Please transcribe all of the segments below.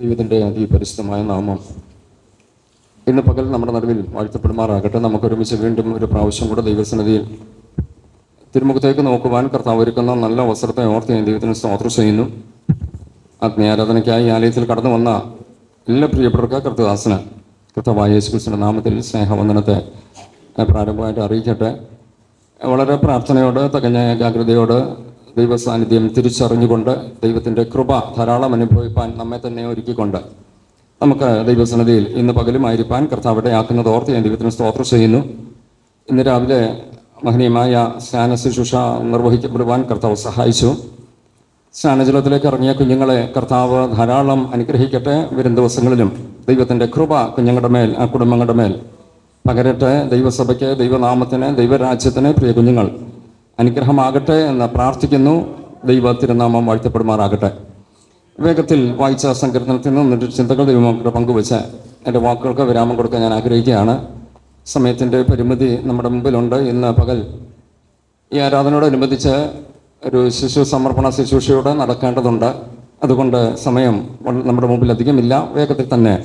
ദൈവത്തിന്റെ അതിപരിശുദ്ധമായ നാമം ഇന്ന് പകൽ നമ്മുടെ നടുവിൽ വാഴ്ത്തപ്പെടുമാറാകട്ടെ. നമുക്കൊരുമിച്ച് വീണ്ടും ഒരു പ്രാവശ്യം കൂടെ ദൈവസന്നിധിയിൽ തിരുമുഖത്തേക്ക് നോക്കുവാൻ കർത്താവ് ഒരുക്കുന്ന നല്ല അവസരത്തെ ഓർത്ത് ഞാൻ ദൈവത്തിന് സ്തോത്രം ചെയ്യുന്നു. ആത്മീയാരാധനയ്ക്കായി ആലയത്തിൽ കടന്നു വന്ന എല്ലാ പ്രിയപ്പെട്ടവർക്ക് കർത്തദാസന് കർത്താവായ യേശുക്രിസ്തുവിന്റെ നാമത്തിൽ സ്നേഹവന്ദനത്തെ പ്രാരംഭമായിട്ട് അറിയിക്കട്ടെ. വളരെ പ്രാർത്ഥനയോട് തികഞ്ഞ ഏകാഗ്രതയോട് ദൈവ സാന്നിധ്യം തിരിച്ചറിഞ്ഞുകൊണ്ട് ദൈവത്തിന്റെ കൃപ ധാരാളം അനുഭവിപ്പാൻ നമ്മെ തന്നെ ഒരുക്കിക്കൊണ്ട് നമുക്ക് ദൈവസന്നിധിയിൽ ഇന്ന് പകലുമായിരിക്കാൻ കർത്താവിടെ ആക്കുന്നത് ഓർത്ത് ഞാൻ ദൈവത്തിന് സ്തോത്രം ചെയ്യുന്നു. ഇന്ന് രാവിലെ മഹനീയമായ സ്നാന ശുശ്രൂഷ നിർവഹിക്കപ്പെടുവാൻ കർത്താവ് സഹായിച്ചു. സ്നാനജലത്തിലേക്ക് ഇറങ്ങിയ കുഞ്ഞുങ്ങളെ കർത്താവ് ധാരാളം അനുഗ്രഹിക്കട്ടെ. വരും ദിവസങ്ങളിലും ദൈവത്തിന്റെ കൃപ കുഞ്ഞുങ്ങളുടെ മേൽ ആ കുടുംബങ്ങളുടെ മേൽ പകരട്ടെ. ദൈവസഭയ്ക്ക് ദൈവനാമത്തിന് ദൈവരാജ്യത്തിന് പ്രിയ കുഞ്ഞുങ്ങൾ. അനുഗ്രഹമാകട്ടെ എന്ന് പ്രാർത്ഥിക്കുന്നു. ദൈവ തിരുനാമം വാഴ്ത്തപ്പെടുമാറാകട്ടെ. വേഗത്തിൽ വായിച്ച സങ്കീർത്തനത്തിൽ നിന്ന് എന്റെ ചിന്തകൾ ദൈവമക്കളുടെ പങ്കുവെച്ച് എന്റെ വാക്കുകൾക്ക് വിരാമം കൊടുക്കാൻ ഞാൻ ആഗ്രഹിക്കുകയാണ്. സമയത്തിന്റെ പരിമിതി നമ്മുടെ മുമ്പിലുണ്ട്. ഇന്ന് പകൽ ഈ ആരാധനയോടനുബന്ധിച്ച് ഒരു ശിശു സമർപ്പണ ശുശ്രൂഷയോടെ നടക്കേണ്ടതുണ്ട്. അതുകൊണ്ട് സമയം നമ്മുടെ മുമ്പിൽ അധികമില്ല. വേഗത്തിൽ തന്നെ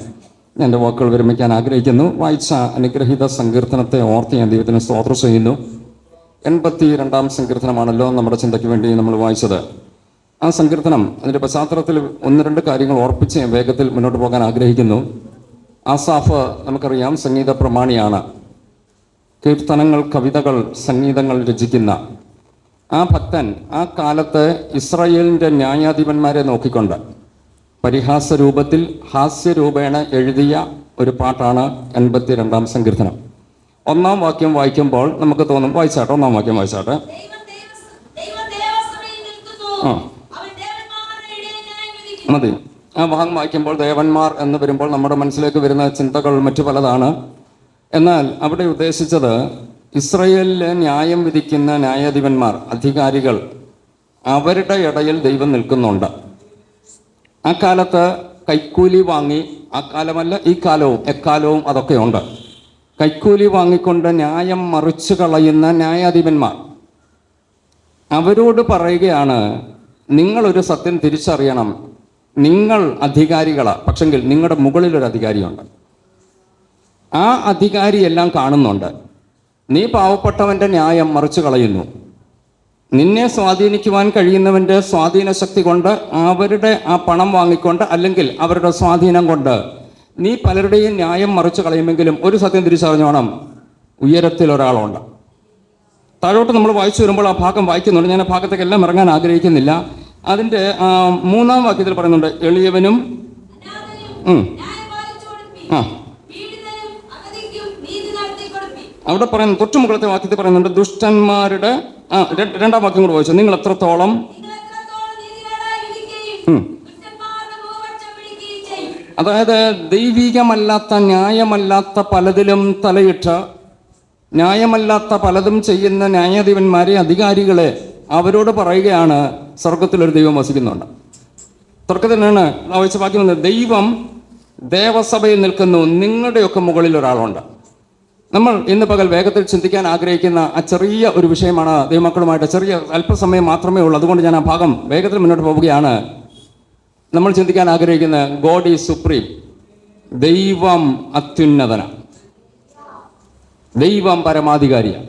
എന്റെ വാക്കുകൾ വിരമിക്കാൻ ആഗ്രഹിക്കുന്നു. വായിച്ച അനുഗ്രഹീത സങ്കീർത്തനത്തെ ഓർത്ത് ഞാൻ ദൈവത്തിന് സ്തോത്രം ചെയ്യുന്നു. എൺപത്തി രണ്ടാം സങ്കീർത്തനമാണല്ലോ നമ്മുടെ ചിന്തയ്ക്ക് വേണ്ടി നമ്മൾ വായിച്ചത്. ആ സങ്കീർത്തനം അതിന്റെ പശ്ചാത്തലത്തിൽ ഒന്ന് രണ്ട് കാര്യങ്ങൾ ഓർപ്പിച്ച് വേഗത്തിൽ മുന്നോട്ട് പോകാൻ ആഗ്രഹിക്കുന്നു. ആസാഫ് നമുക്കറിയാം സംഗീത പ്രമാണിയാണ്. കീർത്തനങ്ങൾ കവിതകൾ സംഗീതങ്ങൾ രചിക്കുന്ന. ആ ഭക്തൻ ആ കാലത്ത് ഇസ്രായേലിന്റെ ന്യായാധിപന്മാരെ നോക്കിക്കൊണ്ട് പരിഹാസ രൂപത്തിൽ ഹാസ്യരൂപേണ എഴുതിയ ഒരു പാട്ടാണ് എൺപത്തി രണ്ടാം സങ്കീർത്തനം. ഒന്നാം വാക്യം വായിക്കുമ്പോൾ നമുക്ക് തോന്നും വായിച്ചാട്ടെ ഒന്നാം വാക്യം വായിച്ചാട്ടെ. ആ. മതി. ആ ഭാഗം വായിക്കുമ്പോൾ ദേവന്മാർ എന്ന് വരുമ്പോൾ നമ്മുടെ മനസ്സിലേക്ക് വരുന്ന ചിന്തകൾ മറ്റു പലതാണ്. എന്നാൽ അവിടെ ഉദ്ദേശിച്ചത് ഇസ്രയേലിലെ ന്യായം വിധിക്കുന്ന ന്യായാധിപന്മാർ അധികാരികൾ അവരുടെ ഇടയിൽ ദൈവം നിൽക്കുന്നുണ്ട്. ആ കാലത്ത് കൈക്കൂലി വാങ്ങി ആ കാലമല്ല ഈ കാലവും എക്കാലവും അതൊക്കെ ഉണ്ട് കൈക്കൂലി വാങ്ങിക്കൊണ്ട് ന്യായം മറിച്ചു കളയുന്ന ന്യായാധിപന്മാർ. അവരോട് പറയുകയാണ് നിങ്ങളൊരു സത്യം തിരിച്ചറിയണം. നിങ്ങൾ അധികാരികളാണ് പക്ഷെങ്കിൽ നിങ്ങളുടെ മുകളിലൊരു അധികാരിയുണ്ട്. ആ അധികാരി എല്ലാം കാണുന്നുണ്ട്. നീ പാവപ്പെട്ടവന്റെ ന്യായം മറിച്ചു കളയുന്നു. നിന്നെ സ്വാധീനിക്കുവാൻ കഴിയുന്നവന്റെ സ്വാധീന ശക്തി കൊണ്ട് അവരുടെ ആ പണം വാങ്ങിക്കൊണ്ട് അല്ലെങ്കിൽ അവരുടെ സ്വാധീനം കൊണ്ട് നീ പലരുടെയും ന്യായം മറിച്ചു കളയുമെങ്കിലും ഒരു സത്യം തിരിച്ചറിഞ്ഞോണം. ഉയരത്തിൽ ഒരാളുണ്ട്. താഴോട്ട് നമ്മൾ വായിച്ചു വരുമ്പോൾ ആ ഭാഗം വായിക്കുന്നുണ്ട്. ഞാൻ ആ ഭാഗത്തേക്ക് എല്ലാം ഇറങ്ങാൻ ആഗ്രഹിക്കുന്നില്ല. അതിന്റെ മൂന്നാം വാക്യത്തിൽ പറയുന്നുണ്ട് എളിയവനും. ആ. അവിടെ പറയുന്നു തൊട്ടു മുകളത്തെ വാക്യത്തിൽ പറയുന്നുണ്ട് ദുഷ്ടന്മാരുടെ ആ രണ്ടാം വാക്യം കൂടെ വായിച്ചു. നിങ്ങൾ എത്രത്തോളം അതായത് ദൈവികമല്ലാത്ത ന്യായമല്ലാത്ത പലതിലും തലയിട്ട് ന്യായമല്ലാത്ത പലതും ചെയ്യുന്ന ന്യായാധിപന്മാരെ അധികാരികളെ അവരോട് പറയുകയാണ് സ്വർഗത്തിലൊരു ദൈവം വസിക്കുന്നുണ്ട്. സ്വർഗത്തിനാണ് വായിച്ച വാക്യം ദൈവം ദേവസഭയിൽ നിൽക്കുന്നു. നിങ്ങളുടെയൊക്കെ മുകളിൽ ഒരാളുണ്ട്. നമ്മൾ ഇന്ന് പകൽ വേഗത്തിൽ ചിന്തിക്കാൻ ആഗ്രഹിക്കുന്ന ആ ചെറിയ ഒരു വിഷയമാണ് ദൈവമക്കളുമായിട്ട് ചെറിയ അല്പസമയം മാത്രമേ ഉള്ളൂ. അതുകൊണ്ട് ഞാൻ ആ ഭാഗം വേഗത്തിൽ മുന്നോട്ട് പോവുകയാണ്. നമ്മൾ ചിന്തിക്കാൻ ആഗ്രഹിക്കുന്ന ഗോഡ് ഈസ് സുപ്രീം ദൈവം അത്യുന്നതന. ദൈവം പരമാധികാരിയാണ്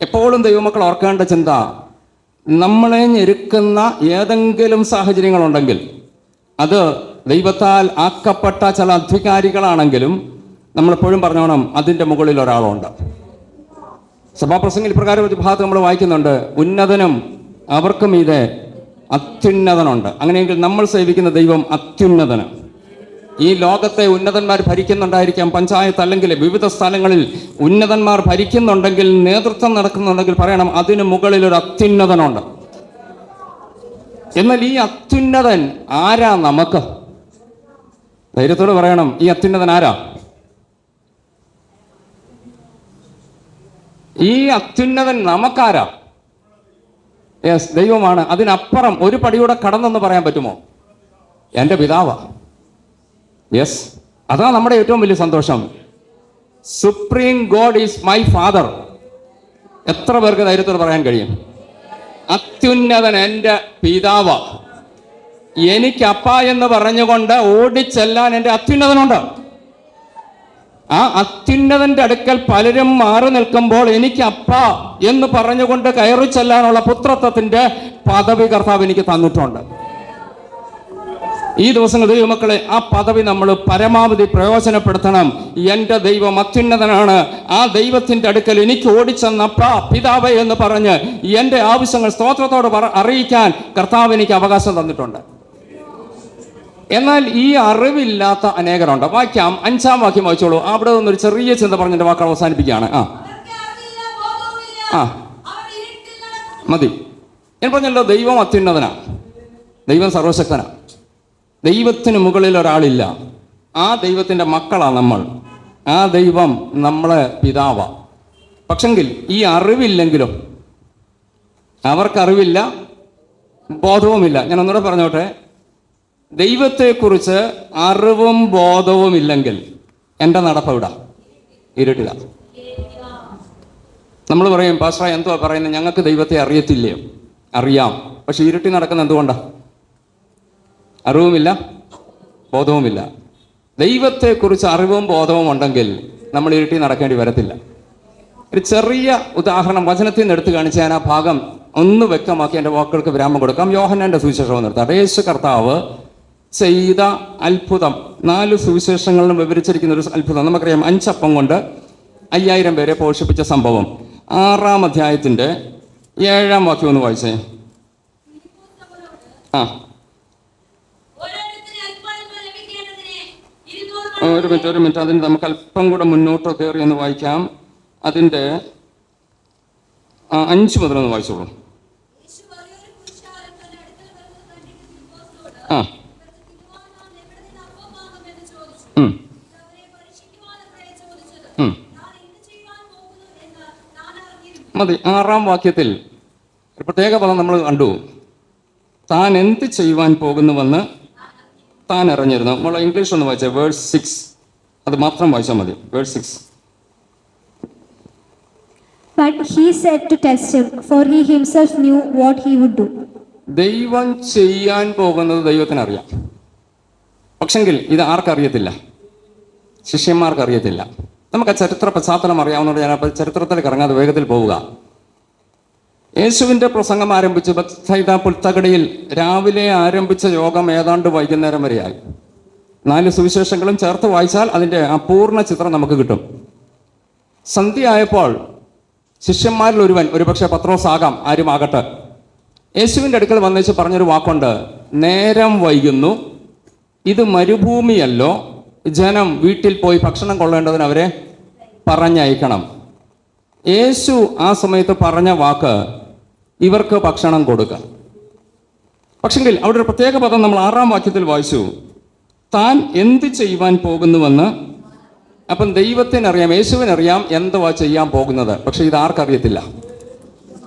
എപ്പോഴും ദൈവമക്കൾ ഓർക്കേണ്ട ചിന്ത നമ്മളെ ഞെരുക്കുന്ന ഏതെങ്കിലും സാഹചര്യങ്ങളുണ്ടെങ്കിൽ അത് ദൈവത്താൽ ആക്കപ്പെട്ട ചില അധികാരികളാണെങ്കിലും നമ്മളെപ്പോഴും പറഞ്ഞോണം അതിന്റെ മുകളിൽ ഒരാളുണ്ട്. സഭാപ്രസംഗിൽ ഇപ്രകാരം ഒരു ഭാഗത്ത് നമ്മൾ വായിക്കുന്നുണ്ട് ഉന്നതനും അവർക്കും ഇത് അത്യുന്നതനുണ്ട്. അങ്ങനെയെങ്കിൽ നമ്മൾ സേവിക്കുന്ന ദൈവം അത്യുന്നതനാണ് ഈ ലോകത്തെ ഉന്നതന്മാർ ഭരിക്കുന്നുണ്ടായിരിക്കാം. പഞ്ചായത്ത് അല്ലെങ്കിൽ വിവിധ സ്ഥലങ്ങളിൽ ഉന്നതന്മാർ ഭരിക്കുന്നുണ്ടെങ്കിൽ നേതൃത്വം നടക്കുന്നുണ്ടെങ്കിൽ പറയണം അതിന് മുകളിൽ ഒരു അത്യുന്നതനുണ്ട്. എന്നാൽ ഈ അത്യുന്നതൻ ആരാ നമുക്ക്? ധൈര്യത്തോട് പറയണം ഈ അത്യുന്നതൻ ആരാ? ഈ അത്യുന്നതൻ നമുക്കാരാ? യെസ് ദൈവമാണ്. അതിനപ്പുറം ഒരു പടിയൂടെ കടന്നെന്ന് പറയാൻ പറ്റുമോ? എന്റെ പിതാവാ. യെസ് അതാണ് നമ്മുടെ ഏറ്റവും വലിയ സന്തോഷം. Supreme God is my father എത്ര പേർക്ക് ധൈര്യത്തോട് പറയാൻ കഴിയും? അത്യുന്നതൻ എന്റെ പിതാവ. എനിക്ക് അപ്പ എന്ന് പറഞ്ഞുകൊണ്ട് ഓടിച്ചെല്ലാൻ എന്റെ അത്യുന്നതനുണ്ട്. ആ അത്യുന്നതന്റെ അടുക്കൽ പലരും മാറി നിൽക്കുമ്പോൾ എനിക്ക് അപ്പ എന്ന് പറഞ്ഞുകൊണ്ട് കയറി ചെല്ലാനുള്ള പുത്രത്വത്തിന്റെ പദവി കർത്താവ് എനിക്ക് തന്നിട്ടുണ്ട്. ഈ ദിവസങ്ങൾ ദൈവമക്കളെ ആ പദവി നമ്മൾ പരമാവധി പ്രയോജനപ്പെടുത്തണം. എന്റെ ദൈവം അത്യുന്നതനാണ്. ആ ദൈവത്തിന്റെ അടുക്കൽ എനിക്ക് ഓടിച്ചെന്ന പിതാവ് പിതാവേ എന്ന് പറഞ്ഞ് എന്റെ ആവശ്യങ്ങൾ സ്തോത്രത്തോട് അറിയിക്കാൻ കർത്താവ് എനിക്ക് അവകാശം തന്നിട്ടുണ്ട്. എന്നാൽ ഈ അറിവില്ലാത്ത അനേകരുണ്ട്. വാക്യം അഞ്ചാം വാക്യം വായിച്ചോളൂ. അവിടെ നിന്നൊരു ചെറിയ ചിന്ത പറഞ്ഞിട്ട് വാക്കുകൾ അവസാനിപ്പിക്കുകയാണ്. ആ. ആ. മതി. ഞാൻ പറഞ്ഞല്ലോ ദൈവം അത്യുന്നതനാ. ദൈവം സർവശക്തനാ. ദൈവത്തിന് മുകളിൽ ഒരാളില്ല. ആ ദൈവത്തിന്റെ മക്കളാണ് നമ്മൾ. ആ ദൈവം നമ്മളെ പിതാവ. പക്ഷെങ്കിൽ ഈ അറിവില്ലെങ്കിലും അവർക്കറിവില്ല ബോധവുമില്ല. ഞാൻ ഒന്നുകൂടെ പറഞ്ഞോട്ടെ? ദൈവത്തെക്കുറിച്ച് അറിവും ബോധവും ഇല്ലെങ്കിൽ എന്റെ നടപ്പവിടാ ഇരുട്ടില്ല നമ്മൾ പറയും പാസ്റ്റർ എന്തുവാ പറയുന്നത്? ഞങ്ങൾക്ക് ദൈവത്തെ അറിയത്തില്ലയോ അറിയാം. പക്ഷെ ഇരുട്ടി നടക്കുന്ന എന്തുകൊണ്ടാ? അറിവുമില്ല ബോധവുമില്ല. ദൈവത്തെക്കുറിച്ച് അറിവും ബോധവും ഉണ്ടെങ്കിൽ നമ്മൾ ഇരുട്ടി നടക്കേണ്ടി വരത്തില്ല. ഒരു ചെറിയ ഉദാഹരണം വചനത്തിൽ നിന്ന് എടുത്തു കാണിച്ച് ഞാൻ ആ ഭാഗം ഒന്ന് വ്യക്തമാക്കി എന്റെ വാക്കുകൾക്ക് വിരാമം കൊടുക്കാം. യോഹന്നാന്റെ സുവിശേഷം നിർത്താം. യേശു കർത്താവ് ചെയ്ത അത്ഭുതം. നാല് സുവിശേഷങ്ങളിലും വിവരിച്ചിരിക്കുന്ന ഒരു അത്ഭുതം. നമുക്കറിയാം അഞ്ചപ്പം കൊണ്ട് അയ്യായിരം പേരെ പോഷിപ്പിച്ച സംഭവം. ആറാം അധ്യായത്തിന്റെ ഏഴാം വാക്യം ഒന്ന് വായിച്ചേ. ആ. ഒരു മിനിറ്റ് ഒരു മിനിറ്റ്. അതിന് നമുക്ക് അല്പം കൂടെ മുന്നോട്ട് കയറി ഒന്ന് വായിക്കാം. അതിന്റെ അഞ്ച് മുതൽ ഒന്ന് വായിച്ചോളൂ. യേശു മതി. ആറാം വാക്യത്തിൽ ഒരു പ്രത്യേക പദം നമ്മൾ കണ്ടു. താൻ എന്ത് ചെയ്യുവാൻ പോകുന്നുവെന്ന് താൻ അറിഞ്ഞിരുന്നു. നമ്മൾ ഇംഗ്ലീഷ് ഒന്ന് വായിച്ചേ. വേർഡ് സിക്സ് അത് മാത്രം വായിച്ചാൽ മതി. Word six But he said to test him, for he himself knew what he would do. ദൈവം ചെയ്യാൻ പോകുന്നത് ദൈവത്തിന് അറിയാം പക്ഷെങ്കിൽ ഇത് ആർക്കറിയത്തില്ല? ശിഷ്യന്മാർക്ക് അറിയത്തില്ല നമുക്ക് ആ ചരിത്ര പശ്ചാത്തലം അറിയാവുന്നതുകൊണ്ട് ഞാൻ അപ്പോൾ ചരിത്രത്തിലേക്ക് ഇറങ്ങാതെ വേഗത്തിൽ പോവുക. യേശുവിന്റെ പ്രസംഗം ആരംഭിച്ച് ബത്സൈദ പുൽത്തകടിയിൽ രാവിലെ ആരംഭിച്ച യോഗം ഏതാണ്ട് വൈകുന്നേരം വരെയായി. നാല് സുവിശേഷങ്ങളും ചേർത്ത് വായിച്ചാൽ അതിന്റെ ആ പൂർണ ചിത്രം നമുക്ക് കിട്ടും. സന്ധ്യ ആയപ്പോൾ ശിഷ്യന്മാരിൽ ഒരുവൻ ഒരുപക്ഷെ പത്രോസ് ആരും ആരുമാകട്ടെ. യേശുവിന്റെ അടുക്കൽ വന്നേച്ച് പറഞ്ഞൊരു വാക്കുണ്ട് നേരം വൈകുന്നു ഇത് മരുഭൂമിയല്ലോ. ജനം വീട്ടിൽ പോയി ഭക്ഷണം കൊള്ളേണ്ടതിന് അവരെ പറഞ്ഞയക്കണം. യേശു ആ സമയത്ത് പറഞ്ഞ വാക്ക് ഇവർക്ക് ഭക്ഷണം കൊടുക്കാം. പക്ഷെങ്കിൽ അവിടെ ഒരു പ്രത്യേക പദം നമ്മൾ ആറാം വാക്യത്തിൽ വായിച്ചു. താൻ എന്ത് ചെയ്യുവാൻ പോകുന്നുവെന്ന്? അപ്പം ദൈവത്തിനറിയാം യേശുവിനറിയാം എന്തുവാ ചെയ്യാൻ പോകുന്നത്. പക്ഷെ ഇത് ആർക്കറിയത്തില്ല.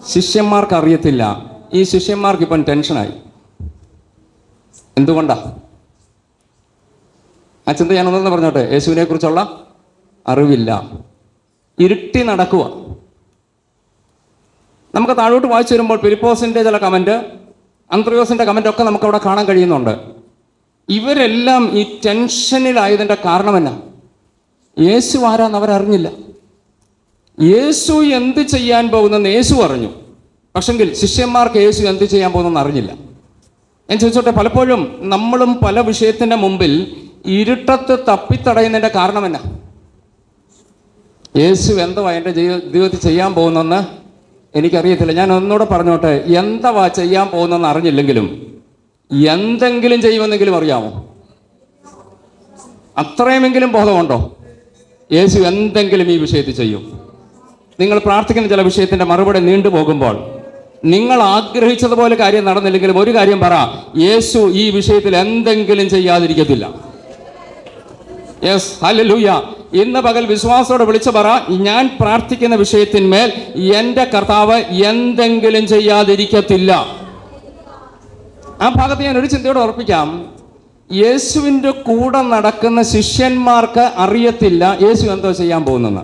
ശിഷ്യന്മാർക്ക് അറിയത്തില്ല ഈ ശിഷ്യന്മാർക്ക് ഇപ്പം ടെൻഷനായി. എന്തുകൊണ്ടാ? ആ ചിന്ത ഞാൻ ഒന്നെന്ന് പറഞ്ഞോട്ടെ യേശുവിനെ കുറിച്ചുള്ള അറിവില്ല. ഇരുട്ടി നടക്കുക. നമുക്ക് താഴോട്ട് വായിച്ചു വരുമ്പോൾ ഫിലിപ്പോസിന്റെ ചില അന്ത്രയോസിന്റെ കമന്റ് ഒക്കെ നമുക്ക് അവിടെ കാണാൻ കഴിയുന്നുണ്ട്. ഇവരെല്ലാം ഈ ടെൻഷനിലായതിന്റെ കാരണം എന്നാ? യേശു ആരാന്ന് അവരറിഞ്ഞില്ല. യേശു എന്ത് ചെയ്യാൻ പോകുന്നെന്ന് യേശു അറിഞ്ഞു. പക്ഷെങ്കിൽ ശിഷ്യന്മാർക്ക് യേശു എന്ത് ചെയ്യാൻ പോകുന്നെന്ന് അറിഞ്ഞില്ല. ഞാൻ ചോദിച്ചോട്ടെ പലപ്പോഴും നമ്മളും പല വിഷയത്തിന്റെ മുമ്പിൽ ഇരുട്ടത്ത് തപ്പിത്തടയുന്നതിന്റെ കാരണം എന്നാ? യേശു എന്തുവാ എന്റെ ജീവി- ജീവിതത്തിൽ ചെയ്യാൻ പോകുന്നെന്ന് എനിക്കറിയത്തില്ല. ഞാൻ ഒന്നുകൂടെ പറഞ്ഞോട്ടെ എന്തവാ ചെയ്യാൻ പോകുന്നെന്ന് അറിഞ്ഞില്ലെങ്കിലും എന്തെങ്കിലും ചെയ്യുമെന്നെങ്കിലും അറിയാമോ? അത്രയുമെങ്കിലും ബോധമുണ്ടോ? യേശു എന്തെങ്കിലും ഈ വിഷയത്തിൽ ചെയ്യും. നിങ്ങൾ പ്രാർത്ഥിക്കുന്ന ചില വിഷയത്തിന്റെ മറുപടി നീണ്ടുപോകുമ്പോൾ നിങ്ങൾ ആഗ്രഹിച്ചതുപോലെ കാര്യം നടന്നില്ലെങ്കിലും ഒരു കാര്യം പറ യേശു ഈ വിഷയത്തിൽ എന്തെങ്കിലും ചെയ്യാതിരിക്കത്തില്ല. യെസ് ഹലലൂയ ഇന്ന് പകൽ വിശ്വാസത്തോടെ വിളിച്ചു പറ ഞാൻ പ്രാർത്ഥിക്കുന്ന വിഷയത്തിന്മേൽ എന്റെ കർത്താവ് എന്തെങ്കിലും ചെയ്യാതിരിക്കത്തില്ല. ആ ഭാഗത്ത് ഞാൻ ഒരു ചിന്തയോടെ ഉറപ്പിക്കാം. യേശുവിന്റെ കൂടെ നടക്കുന്ന ശിഷ്യന്മാർക്ക് അറിയത്തില്ല യേശു എന്തോ ചെയ്യാൻ പോകുന്നെന്ന്.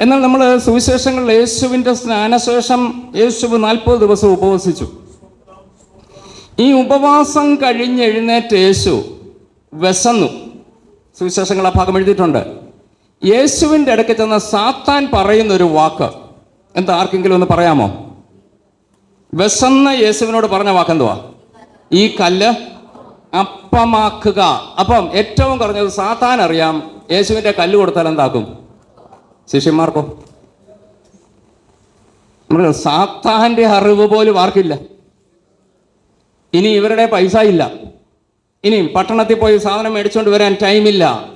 എന്നാൽ നമ്മൾ സുവിശേഷങ്ങളിൽ യേശുവിന്റെ സ്നാനശേഷം യേശു നാൽപ്പത് ദിവസം ഉപവസിച്ചു. ഈ ഉപവാസം കഴിഞ്ഞെഴുന്നേറ്റ് യേശു വിശന്നു. സുവിശേഷങ്ങൾ ആ ഭാഗം എഴുതിയിട്ടുണ്ട്. യേശുവിന്റെ ഇടയ്ക്ക് ചെന്ന സാത്താൻ പറയുന്ന ഒരു വാക്ക്. എന്താ ആർക്കെങ്കിലും ഒന്ന് പറയാമോ? വിശന്ന യേശുവിനോട് പറഞ്ഞ വാക്ക് വാക്കെന്തുവാ? ഈ കല്ല് അപ്പമാക്കുക. അപ്പം ഏറ്റവും കുറഞ്ഞത് സാത്താൻ അറിയാം യേശുവിന്റെ കല്ല് കൊടുത്താൽ എന്താക്കും? ശിഷ്യന്മാർക്കോ? നമ്മൾ സാത്താന്റെ അറിവ് പോലും ആർക്കില്ല. ഇനി ഇവരുടെ പൈസ ഇല്ല. ഇനി പട്ടണത്തിൽ പോയി സാധനം മേടിച്ചുകൊണ്ട് വരാൻ ടൈമില്ല.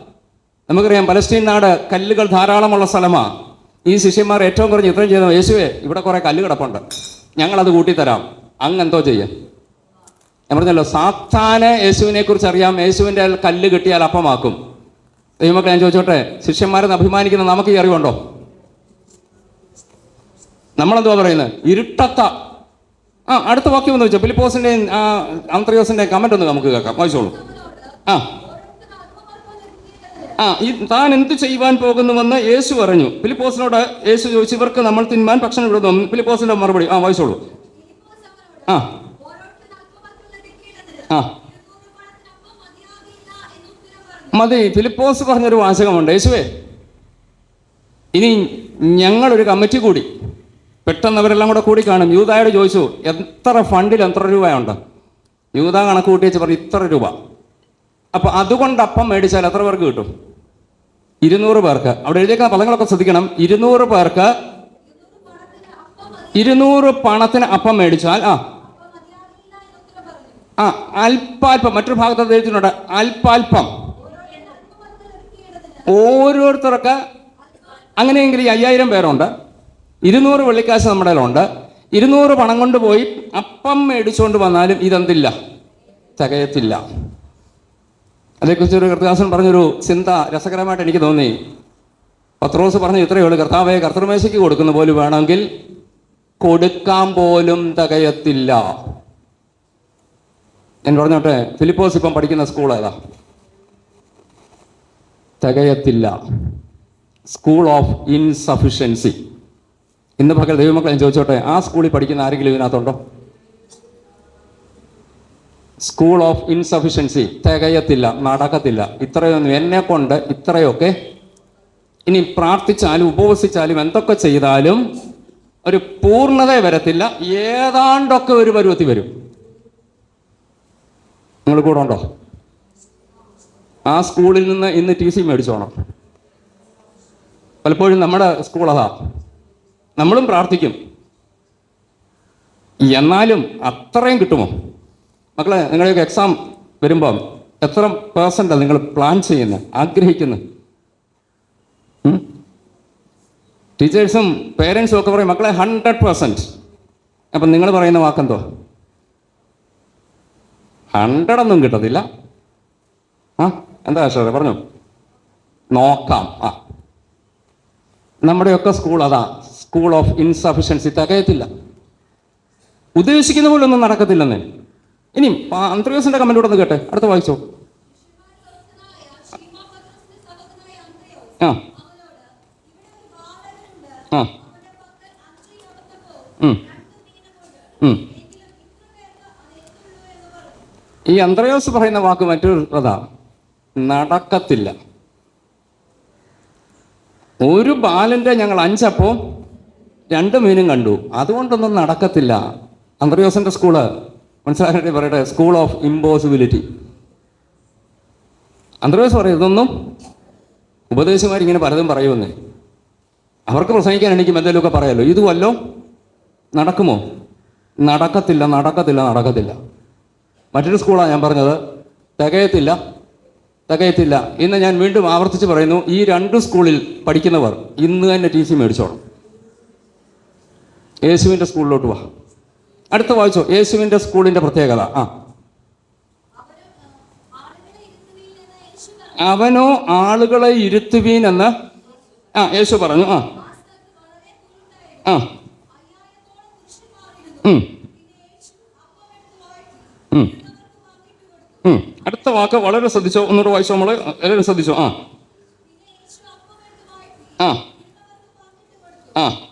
നമുക്കറിയാം പലസ്തീൻ നാട് കല്ലുകൾ ധാരാളമുള്ള സ്ഥലമാണ് ഈ ശിഷ്യന്മാർ ഏറ്റവും കുറഞ്ഞ് ഇത്രയും ചെയ്ത? യേശുവേ ഇവിടെ കുറേ കല്ല് കിടപ്പുണ്ട്. ഞങ്ങളത് കൂട്ടിത്തരാം. അങ്ങ് എന്തോ ചെയ്യാം. ഞാൻ പറഞ്ഞല്ലോ സാത്താന് യേശുവിനെ കുറിച്ച് അറിയാം. യേശുവിന്റെ കല്ല് കിട്ടിയാൽ അപ്പമാക്കും. ദൈവമക്കളെ ഞാൻ ചോദിച്ചോട്ടെ ശിഷ്യന്മാരെന്ന് അഭിമാനിക്കുന്ന നമുക്ക് ഈ അറിവുണ്ടോ? നമ്മളെന്തുവാ പറയുന്നത്? ഇരുട്ടത്ത ആ അടുത്ത വാക്യം ഒന്ന് വെച്ചോ. ഫിലിപ്പോസിന്റെയും അന്ത്രയോസിന്റെയും കമന്റ് ഒന്ന് നമുക്ക് കേൾക്കാം. വായിച്ചോളൂ. ആ. ആ ഈ താൻ എന്ത് ചെയ്യുവാൻ പോകുന്നുവെന്ന് യേശു പറഞ്ഞു ഫിലിപ്പോസിനോട് യേശു ചോദിച്ചു ഇവർക്ക് നമ്മൾ തിന്മാൻ ഭക്ഷണം ഇടുന്നു ഫിലിപ്പോസിന്റെ മറുപടി. ആ വായിച്ചോളൂ. ആ. ആ. മതി ഫിലിപ്പോസ് പറഞ്ഞൊരു വാചകമുണ്ട്. യേശുവേ ഇനി ഞങ്ങളൊരു കമ്മിറ്റി കൂടി. പെട്ടെന്ന് അവരെല്ലാം കൂടെ കൂടി കാണും യൂതായോട് ചോദിച്ചു എത്ര ഫണ്ടിൽ എത്ര രൂപയുണ്ട്? യൂത കണക്ക് കൂട്ടി വെച്ച് പറഞ്ഞു ഇത്ര രൂപ. അപ്പോൾ അതുകൊണ്ട് അപ്പം മേടിച്ചാൽ എത്ര പേർക്ക് കിട്ടും? ഇരുന്നൂറ് പേർക്ക്. അവിടെ എഴുതിയേക്കുന്ന പദങ്ങളൊക്കെ ശ്രദ്ധിക്കണം. ഇരുന്നൂറ് പേർക്ക് ഇരുന്നൂറ് പണത്തിന് അപ്പം മേടിച്ചാൽ ആ. ആ അല്പാൽപ്പം മറ്റൊരു ഭാഗത്ത് എഴുതിയിട്ടുണ്ട് അല്പാൽപ്പം ഓരോരുത്തർക്ക് അങ്ങനെയെങ്കിൽ ഈ അയ്യായിരം പേരുണ്ട്. ഇരുന്നൂറ് വെള്ളിക്കാശ് നമ്മുടെ കയ്യിലുണ്ട്. ഇരുന്നൂറ് പണം കൊണ്ട് പോയി അപ്പം മേടിച്ചുകൊണ്ട് വന്നാലും ഇതെന്തില്ല? തികയത്തില്ല. അതേക്കുറിച്ച് ഒരു കർത്താസൻ പറഞ്ഞൊരു ചിന്ത രസകരമായിട്ട് എനിക്ക് തോന്നി. പത്രോസ് പറഞ്ഞു ഇത്രയേ ഉള്ളൂ കർത്താവെ കർത്തൃമേശയ്ക്ക് കൊടുക്കുന്ന പോലും വേണമെങ്കിൽ കൊടുക്കാൻ പോലും തികയത്തില്ല. ഞാൻ പറഞ്ഞോട്ടെ ഫിലിപ്പോസ് ഇപ്പം പഠിക്കുന്ന സ്കൂൾ ഏതാ? തികയത്തില്ല. School of insufficiency. ഇന്ന് പകൽ ദൈവമക്കളെ ഞാൻ ചോദിച്ചോട്ടെ ആ സ്കൂളിൽ പഠിക്കുന്ന ആരെങ്കിലും ഇതിനകത്തുണ്ടോ? സ്കൂൾ ഓഫ് ഇൻസഫിഷ്യൻസി തികയത്തില്ല നടക്കത്തില്ല. ഇത്രയൊന്നും എന്നെ കൊണ്ട് ഇത്രയൊക്കെ ഇനി പ്രാർത്ഥിച്ചാലും ഉപവസിച്ചാലും എന്തൊക്കെ ചെയ്താലും ഒരു പൂർണത വരത്തില്ല. ഏതാണ്ടൊക്കെ ഒരു പരുവത്തി വരും. നിങ്ങൾ കൂടെ ഉണ്ടോ? ആ സ്കൂളിൽ നിന്ന് ഇന്ന് ടി സി മേടിച്ചോണം. പലപ്പോഴും നമ്മുടെ സ്കൂൾ അതാ. നമ്മളും പ്രാർത്ഥിക്കും. എന്നാലും അത്രയും കിട്ടുമോ? മക്കളെ നിങ്ങളുടെയൊക്കെ എക്സാം വരുമ്പോൾ എത്ര പേഴ്സന്റാണ് നിങ്ങൾ പ്ലാൻ ചെയ്യുന്നത് ആഗ്രഹിക്കുന്നത്? ടീച്ചേഴ്സും പേരൻസും ഒക്കെ പറയും മക്കളെ ഹൺഡ്രഡ് പേഴ്സന്റ് അപ്പം നിങ്ങൾ പറയുന്ന വാക്കെന്തോ ഹൺഡ്രഡ് ഒന്നും കിട്ടത്തില്ല. ആ എന്താ സാറേ പറഞ്ഞു? നോക്കാം ആ. നമ്മുടെയൊക്കെ സ്കൂൾ അതാ സ്കൂൾ ഓഫ് ഇൻസഫിഷ്യൻസി തികയത്തില്ല. ഉദ്ദേശിക്കുന്ന പോലെ ഒന്നും നടക്കത്തില്ലെന്ന്. ഇനി അന്ത്രയോസിന്റെ കമന്റ് കൂടെ ഒന്ന് കേട്ടെ. അടുത്ത വായിച്ചോ. ആ. ആ. ഈ അന്ത്രയോസ് പറയുന്ന വാക്ക് മറ്റൊരു അതാ നടക്കത്തില്ല. ഒരു ബാലന്റെ ഞങ്ങൾ അഞ്ചപ്പോ രണ്ട് മീനും കണ്ടു. അതുകൊണ്ടൊന്നും നടക്കത്തില്ല. അന്ത്രയോസിന്റെ സ്കൂൾ. മനസ്സിലാക്കി പറയട്ടെ സ്കൂൾ ഓഫ് ഇമ്പോസിബിലിറ്റി അന്ത്രയോസ് പറയും ഇതൊന്നും ഉപദേശമാരിങ്ങനെ പലതും പറയുമെന്നേ. അവർക്ക് പ്രസംഗിക്കാൻ എനിക്ക് എന്തെങ്കിലുമൊക്കെ പറയാമല്ലോ ഇത് വല്ലോ നടക്കുമോ? നടക്കത്തില്ല നടക്കത്തില്ല നടക്കത്തില്ല. മറ്റൊരു സ്കൂളാണ് ഞാൻ പറഞ്ഞത്. തികയത്തില്ല തികയത്തില്ല. ഇന്ന് ഞാൻ വീണ്ടും ആവർത്തിച്ച് പറയുന്നു ഈ രണ്ട് സ്കൂളിൽ പഠിക്കുന്നവർ ഇന്ന് തന്നെ ടി സി മേടിച്ചോണം. യേശുവിന്റെ സ്കൂളിലോട്ട് വാ. അടുത്ത വായിച്ചോ. യേശുവിന്റെ സ്കൂളിന്റെ പ്രത്യേകത. ആ. അവനോ ആളുകളെ ഇരുത്തുവീൻ എന്ന്? ആ യേശു പറഞ്ഞു. ആ. ആ. അടുത്ത വാക്ക് വളരെ ശ്രദ്ധിച്ചോ? ഒന്നുകൂടെ വായിച്ചോ നമ്മൾ എല്ലാവരും ശ്രദ്ധിച്ചോ? ആ. ആ. ആ.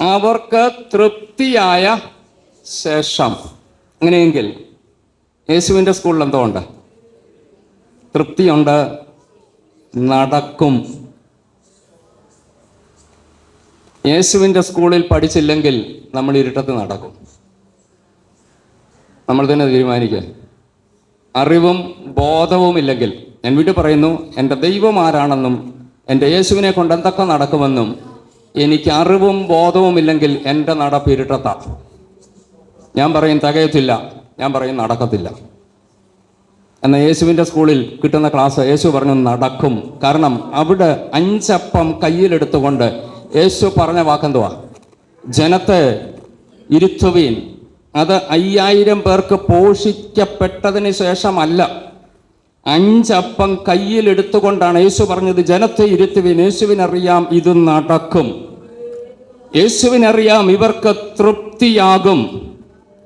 അവർക്ക് തൃപ്തിയായ ശേഷം. അങ്ങനെയെങ്കിൽ യേശുവിന്റെ സ്കൂളിൽ എന്തോ ഉണ്ട്? തൃപ്തിയുണ്ട് നടക്കും. യേശുവിന്റെ സ്കൂളിൽ പഠിച്ചില്ലെങ്കിൽ നമ്മൾ ഇരുട്ടത്ത് നടക്കും. നമ്മൾ തന്നെ തീരുമാനിക്കുക. അറിവും ബോധവും ഇല്ലെങ്കിൽ. ഞാൻ വീട്ടിൽ പറയുന്നു എന്റെ ദൈവം ആരാണെന്നും എന്റെ യേശുവിനെ കൊണ്ട് എന്തൊക്കെ നടക്കുമെന്നും എനിക്ക് അറിവും ബോധവും ഇല്ലെങ്കിൽ എന്റെ നടപ്പ് ഇരുട്ടത്ത ഞാൻ പറയും തികയത്തില്ല ഞാൻ പറയും നടക്കത്തില്ല. എന്നാൽ യേശുവിന്റെ സ്കൂളിൽ കിട്ടുന്ന ക്ലാസ് യേശു പറഞ്ഞു നടക്കും. കാരണം അവിടെ അഞ്ചപ്പം കയ്യിലെടുത്തുകൊണ്ട് യേശു പറഞ്ഞ വാക്കെന്തുവാ? ജനത്തെ ഇരുത്തുവീൻ. അത് അയ്യായിരം പേർക്ക് പോഷിക്കപ്പെട്ടതിന് ശേഷമല്ല. അഞ്ചപ്പം കയ്യിലെടുത്തുകൊണ്ടാണ് യേശു പറഞ്ഞത് ജനത്തെ ഇരുത്തുവീൻ. യേശുവിനറിയാം ഇത് നടക്കും. യേശുവിനറിയാം ഇവർക്ക് തൃപ്തിയാകും.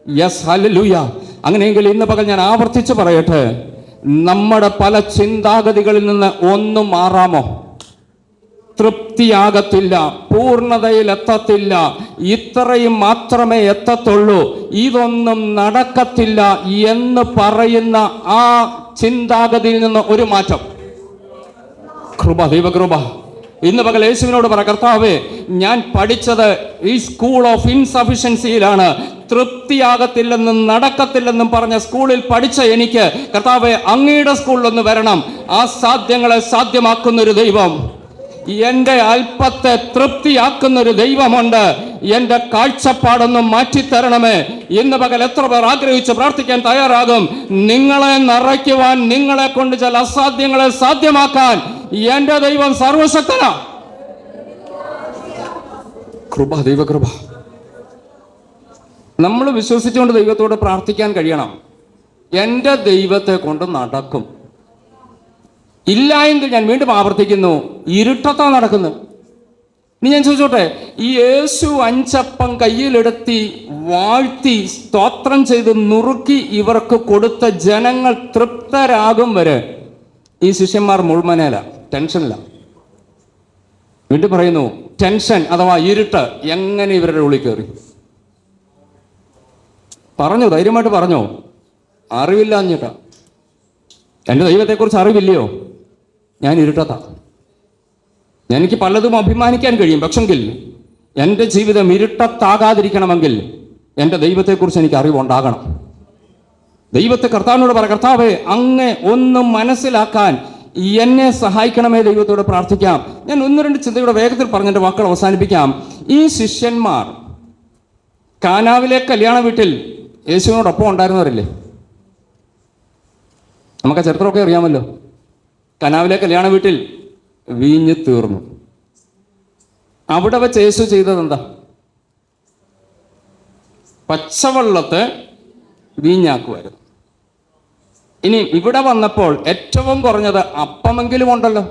യെസ് ഹല്ലേലൂയ അങ്ങനെയെങ്കിൽ ഇന്ന് പകൽ ഞാൻ ആവർത്തിച്ച് പറയട്ടെ. നമ്മുടെ പല ചിന്താഗതികളിൽ നിന്ന് ഒന്നും മാറാമോ? തൃപ്തിയാകത്തില്ല പൂർണതയിൽ എത്തത്തില്ല ഇത്രയും മാത്രമേ എത്തത്തുള്ളൂ ഇതൊന്നും നടക്കത്തില്ല എന്ന് പറയുന്ന ആ ചിന്താഗതിയിൽ നിന്ന് ഒരു മാറ്റം. കൃപ ദൈവകൃപ. ഇന്ന് പകൽ യേശുവിനോട് പറ കർത്താവ് ഞാൻ പഠിച്ചത് ഈ സ്കൂൾ ഓഫ് ഇൻസഫിഷ്യൻസിയിലാണ് തൃപ്തിയാകത്തില്ലെന്നും നടക്കത്തില്ലെന്നും പറഞ്ഞ സ്കൂളിൽ പഠിച്ച എനിക്ക് കർത്താവ് അങ്ങയുടെ സ്കൂളിലൊന്ന് വരണം. ആ സാധ്യങ്ങളെ സാധ്യമാക്കുന്നൊരു ദൈവം. എന്റെ അല്പത്തെ തൃപ്തിയാക്കുന്ന ഒരു ദൈവമുണ്ട്. എന്റെ കാഴ്ചപ്പാടൊന്നും മാറ്റിത്തരണമേ. ഇന്ന് പകൽ എത്ര പേർ ആഗ്രഹിച്ച് പ്രാർത്ഥിക്കാൻ തയ്യാറാകും? നിങ്ങളെ നിറയ്ക്കുവാൻ നിങ്ങളെ കൊണ്ട് ചില അസാധ്യങ്ങളെ സാധ്യമാക്കാൻ എന്റെ ദൈവം സർവശക്തനാ. കൃപ ദൈവകൃപ. നമ്മൾ വിശ്വസിച്ചുകൊണ്ട് ദൈവത്തോട് പ്രാർത്ഥിക്കാൻ കഴിയണം. എന്റെ ദൈവത്തെ കൊണ്ട് നടക്കും. ഇല്ല എങ്കിൽ ഞാൻ വീണ്ടും ആവർത്തിക്കുന്നു. ഇരുട്ടത്താ നടക്കുന്നു. ഇനി ഞാൻ ചോദിച്ചോട്ടെ ഈ യേശു അഞ്ചപ്പം കയ്യിലെടുത്തി വാഴ്ത്തി സ്തോത്രം ചെയ്ത് നുറുക്കി ഇവർക്ക് കൊടുത്ത ജനങ്ങൾ തൃപ്തരാകും വരെ. ഈ ശിഷ്യന്മാർ മുഴുവനേല ടെൻഷനില്ല വീണ്ടും പറയുന്നു ടെൻഷൻ അഥവാ ഇരുട്ട് എങ്ങനെ ഇവരുടെ ഉള്ളിൽ കയറി? പറഞ്ഞു ധൈര്യമായിട്ട് പറഞ്ഞോ. അറിവില്ല എന്നിട്ടാ എന്റെ ദൈവത്തെക്കുറിച്ച് അറിവില്ലയോ? ഞാൻ ഇരുട്ടത്താ എനിക്ക് പലതും അഭിമാനിക്കാൻ കഴിയും. പക്ഷെങ്കിൽ എന്റെ ജീവിതം ഇരുട്ടത്താകാതിരിക്കണമെങ്കിൽ എന്റെ ദൈവത്തെക്കുറിച്ച് എനിക്ക് അറിവുണ്ടാകണം. ദൈവത്തെ കർത്താവിനോട് പറ കർത്താവെ അങ്ങ് ഒന്നും മനസ്സിലാക്കാൻ എന്നെ സഹായിക്കണമേ ദൈവത്തോട് പ്രാർത്ഥിക്കാം. ഞാൻ ഒന്ന് രണ്ട് ചിന്തയുടെ വേഗത്തിൽ പറഞ്ഞെന്റെ വാക്കുകൾ അവസാനിപ്പിക്കാം. ഈ ശിഷ്യന്മാർ കാനാവിലെ കല്യാണ വീട്ടിൽ യേശുവിനോടൊപ്പം ഉണ്ടായിരുന്നവരല്ലേ? നമുക്ക് ആ ചരിത്രമൊക്കെ അറിയാമല്ലോ. കനാവിലെ കല്യാണ വീട്ടിൽ വീഞ്ഞ് തീർന്നു. അവിടെ വെച്ച് യേശു ചെയ്തത് എന്താ? പച്ചവെള്ളത്തെ വീഞ്ഞാക്കുമായിരുന്നു. ഇനി ഇവിടെ വന്നപ്പോൾ ഏറ്റവും കുറഞ്ഞത് അപ്പമെങ്കിലും ഉണ്ടല്ലോ.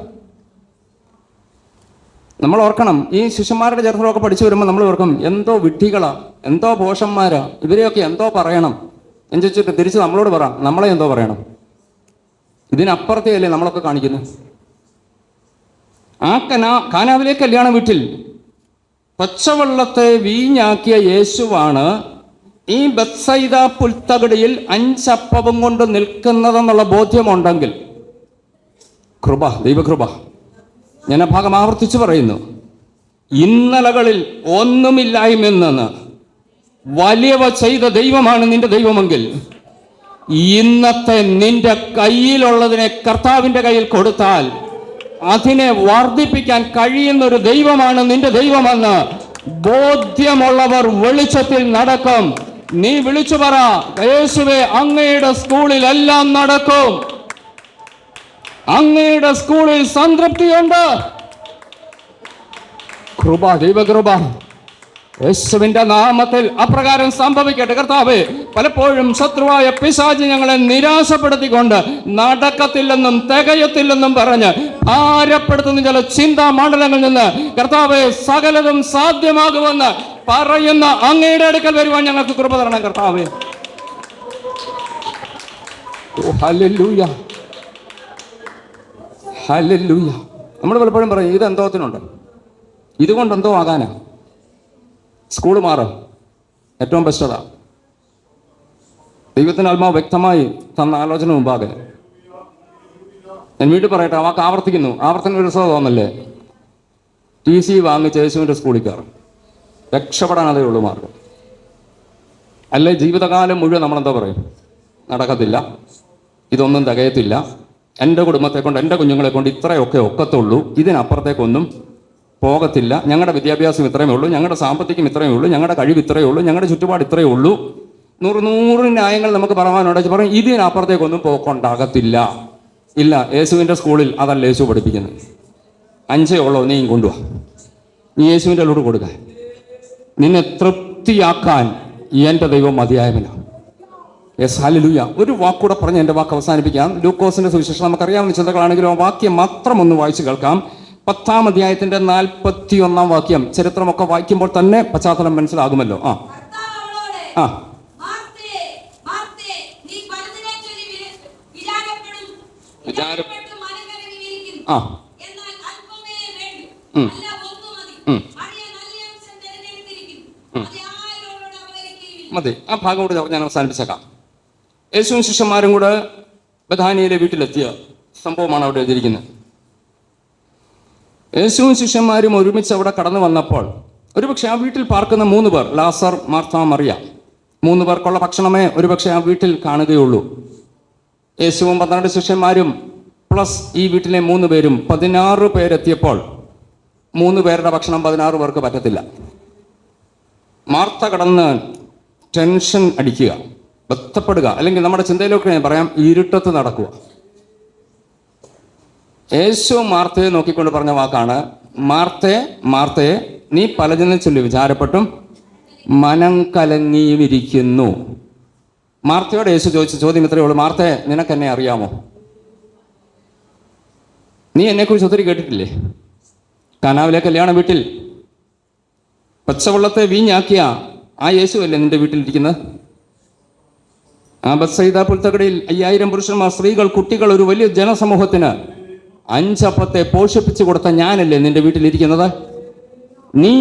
നമ്മൾ ഓർക്കണം ഈ ശിഷ്യന്മാരുടെ ചരിത്രമൊക്കെ പഠിച്ചു വരുമ്പോൾ നമ്മൾ ഓർക്കും എന്തോ വിഡ്ഢികളാ എന്തോ പോഷന്മാരാ ഇവരെയൊക്കെ എന്തോ പറയണം. എന്ന് ചോദിച്ചിട്ട് തിരിച്ച് നമ്മളോട് പറ നമ്മളെ എന്തോ പറയണം. ഇതിനപ്പുറത്തെയല്ലേ നമ്മളൊക്കെ കാണിക്കുന്നത്? ആ കനാ കാനാവിലെ കല്യാണ വീട്ടിൽ പച്ചവെള്ളത്തെ വീഞ്ഞാക്കിയ യേശുവാണ് ഈ ബത്സൈദ പുൽത്തകടിയിൽ അഞ്ചപ്പവും കൊണ്ട് നിൽക്കുന്നതെന്നുള്ള ബോധ്യമുണ്ടെങ്കിൽ കൃപ ദൈവകൃപ. ഞാൻ ഭാഗം ആവർത്തിച്ച് പറയുന്നു. ഇന്നലകളിൽ ഒന്നുമില്ലായ്മെന്ന് വലിയവ ചെയ്ത ദൈവമാണ് നിന്റെ ദൈവമെങ്കിൽ ഇന്നത്തെ നിന്റെ കയ്യിലുള്ളതിനെ കർത്താവിന്റെ കയ്യിൽ കൊടുത്താൽ അതിനെ വർദ്ധിപ്പിക്കാൻ കഴിയുന്ന ഒരു ദൈവമാണ് നിന്റെ ദൈവമെന്ന് ബോധ്യമുള്ളവർ വെളിച്ചത്തിൽ നടക്കും. നീ വിളിച്ചു പറ യേശുവെ അങ്ങയുടെ സ്കൂളിൽ എല്ലാം നടക്കും. അങ്ങയുടെ സ്കൂളിൽ സംതൃപ്തിയുണ്ട്. കൃപ ദൈവകൃപ. യേശുവിന്റെ നാമത്തിൽ അപ്രകാരം സംഭവിക്കട്ടെ. കർത്താവ് പലപ്പോഴും ശത്രുവായ പിശാജ് ഞങ്ങളെ നിരാശപ്പെടുത്തിക്കൊണ്ട് നടക്കത്തില്ലെന്നും തികയത്തില്ലെന്നും പറഞ്ഞ് ഭാരപ്പെടുത്തുന്ന ചില ചിന്താ മണ്ഡലങ്ങളിൽ നിന്ന് കർത്താവ് സകലതും സാധ്യമാകുമെന്ന് പറയുന്ന അങ്ങയുടെ അടുക്കൽ വരുവാൻ ഞങ്ങൾക്ക് കൃപ തരണം കർത്താവ്. നമ്മൾ പലപ്പോഴും പറയും ഇത് എന്തോത്തിനുണ്ട് ഇതുകൊണ്ട് എന്തോ ആകാനാ. സ്കൂൾ മാറും. ഏറ്റവും ബെസ്റ്റ് അതാ. ദൈവത്തിന് ആത്മാവ് വ്യക്തമായി തന്ന ആലോചന മുമ്പാകെ. ഞാൻ വീട്ടിൽ പറയട്ടെ ആ വാക്ക് ആവർത്തിക്കുന്നു. ആവർത്തന രസം തോന്നല്ലേ? ടി സി വാങ്ങിച്ച് യേശുവിന്റെ സ്കൂളിൽ കയറും. രക്ഷപ്പെടാൻ ഉള്ളൂ മാർഗം. അല്ലെ ജീവിതകാലം മുഴുവൻ നമ്മളെന്താ പറയും? നടക്കത്തില്ല. ഇതൊന്നും തികയത്തില്ല. എന്റെ കുടുംബത്തെ കൊണ്ട് എന്റെ കുഞ്ഞുങ്ങളെ കൊണ്ട് ഇത്രയൊക്കെ ഒക്കത്തുള്ളൂ. ഇതിനപ്പുറത്തേക്കൊന്നും പോകത്തില്ല. ഞങ്ങളുടെ വിദ്യാഭ്യാസം ഇത്രയേ ഉള്ളൂ ഞങ്ങളുടെ സാമ്പത്തികം ഇത്രയേ ഉള്ളൂ ഞങ്ങളുടെ കഴിവ് ഇത്രയേ ഉള്ളൂ ഞങ്ങളുടെ ചുറ്റുപാട് ഇത്രയേ ഉള്ളൂ. നൂറ് നൂറ് ന്യായങ്ങൾ നമുക്ക് പറയാനുണ്ട് പറയും ഇതിനപ്പുറത്തേക്കൊന്നും പോക്കുണ്ടാകത്തില്ല. ഇല്ല യേശുവിന്റെ സ്കൂളിൽ അതല്ല യേശു പഠിപ്പിക്കുന്നത്. അഞ്ചേ ഉള്ളോ നീയും കൊണ്ടുവാ. നീ യേശുവിന്റെ അല്ലോട് കൊടുക്ക. നിന്നെ തൃപ്തിയാക്കാൻ എന്റെ ദൈവം യെസ് ഹാലലൂയ ഒരു വാക്കൂടെ പറഞ്ഞ് എന്റെ വാക്ക് അവസാനിപ്പിക്കാം. ലൂക്കോസിന്റെ സുവിശേഷം നമുക്കറിയാവുന്ന ചിന്തകളാണെങ്കിലും ആ വാക്യം മാത്രം ഒന്ന് വായിച്ചു കേൾക്കാം. പത്താം അധ്യായത്തിന്റെ നാൽപ്പത്തി ഒന്നാം വാക്യം ചരിത്രമൊക്കെ വായിക്കുമ്പോൾ തന്നെ പശ്ചാത്തലം മനസ്സിലാകുമല്ലോ. ആ. ആ. മതി. ആ ഭാഗം കൂടി ഞാൻ അവസാനിപ്പിച്ചേക്കാം. യേശുവിൻ ശിഷ്യന്മാരും കൂടെ ബഥാനിയിലെ വീട്ടിലെത്തിയ സംഭവമാണ് അവിടെ എഴുതിയിരിക്കുന്നത്. യേശുവും ശിഷ്യന്മാരും ഒരുമിച്ച് അവിടെ കടന്നു വന്നപ്പോൾ ഒരുപക്ഷെ ആ വീട്ടിൽ പാർക്കുന്ന മൂന്ന് പേർ ലാസർ മാർത്ത മറിയ. മൂന്ന് പേർക്കുള്ള ഭക്ഷണമേ ഒരുപക്ഷെ ആ വീട്ടിൽ കാണുകയുള്ളൂ. യേശുവും പന്ത്രണ്ട് ശിഷ്യന്മാരും പ്ലസ് ഈ വീട്ടിലെ മൂന്ന് പേരും പതിനാറ് പേരെത്തിയപ്പോൾ മൂന്ന് പേരുടെ ഭക്ഷണം പതിനാറ് പേർക്ക് പറ്റത്തില്ല. മാർത്ത കടന്ന് ടെൻഷൻ അടിക്കുക ബന്ധപ്പെടുക അല്ലെങ്കിൽ നമ്മുടെ ചിന്തയിലൊക്കെ ഞാൻ പറയാം ഇരുട്ടത്ത് നടക്കുക. യേശു മാർത്തയെ നോക്കിക്കൊണ്ട് പറഞ്ഞ വാക്കാണ് മാർത്തേ മാർത്തയെ നീ പലതിനെ ചൊല്ലി വിചാരപ്പെട്ടും മനം കലങ്ങിയിരിക്കുന്നു. മാർത്തയോട് യേശു ചോദിച്ച ചോദ്യം ഇത്രയേ ഉള്ളൂ. മാർത്തയെ നിനക്കെന്നെ അറിയാമോ? നീ എന്നെക്കുറിച്ച് ഒത്തിരി കേട്ടിട്ടില്ലേ? കനാവിലെ കല്യാണ വീട്ടിൽ പച്ചവെള്ളത്തെ വീഞ്ഞാക്കിയ ആ യേശു അല്ലേ നിന്റെ വീട്ടിലിരിക്കുന്നത്? ആ ബസ് പുൽത്തകടയിൽ അയ്യായിരം പുരുഷന്മാർ സ്ത്രീകൾ കുട്ടികൾ ഒരു വലിയ ജനസമൂഹത്തിന് അഞ്ചപ്പത്തെ പോഷിപ്പിച്ചു കൊടുത്ത ഞാനല്ലേ നിന്റെ വീട്ടിലിരിക്കുന്നത്? നീ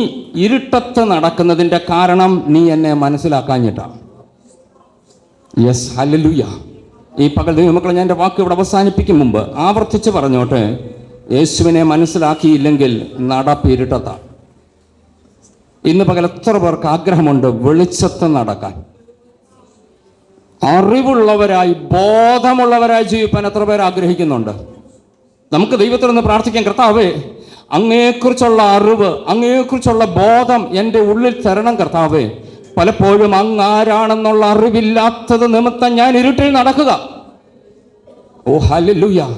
ഇരുട്ടത്ത് നടക്കുന്നതിന്റെ കാരണം നീ എന്നെ മനസ്സിലാക്കാഞ്ഞിട്ടാണ് യെസ് ഹല്ലേലൂയ ഈ പകൽ ദൈവമക്കളെ ഞാൻ എന്റെ വാക്ക് ഇവിടെ അവസാനിപ്പിക്കും മുമ്പ്. ആവർത്തിച്ച് പറഞ്ഞോട്ടെ യേശുവിനെ മനസ്സിലാക്കിയില്ലെങ്കിൽ നടപ്പിരുട്ടത്താണ് ഇന്ന് പകൽ എത്ര പേർക്ക് ആഗ്രഹമുണ്ട് വെളിച്ചത്ത് നടക്കാൻ? അറിവുള്ളവരായി ബോധമുള്ളവരായി ജീവിപ്പാൻ എത്ര പേർ ആഗ്രഹിക്കുന്നുണ്ട്? നമുക്ക് ദൈവത്തിനൊന്ന് പ്രാർത്ഥിക്കാം. കർത്താവേ അങ്ങയെക്കുറിച്ചുള്ള അറിവ് അങ്ങയെക്കുറിച്ചുള്ള ബോധം എന്റെ ഉള്ളിൽ തരണം കർത്താവേ. പലപ്പോഴും അങ്ങ് ആരാണെന്നുള്ള അറിവില്ലാത്തത് നിമിത്തം ഞാൻ ഇരുട്ടിൽ നടക്കുക. ഓ ഹല്ലേലൂയ.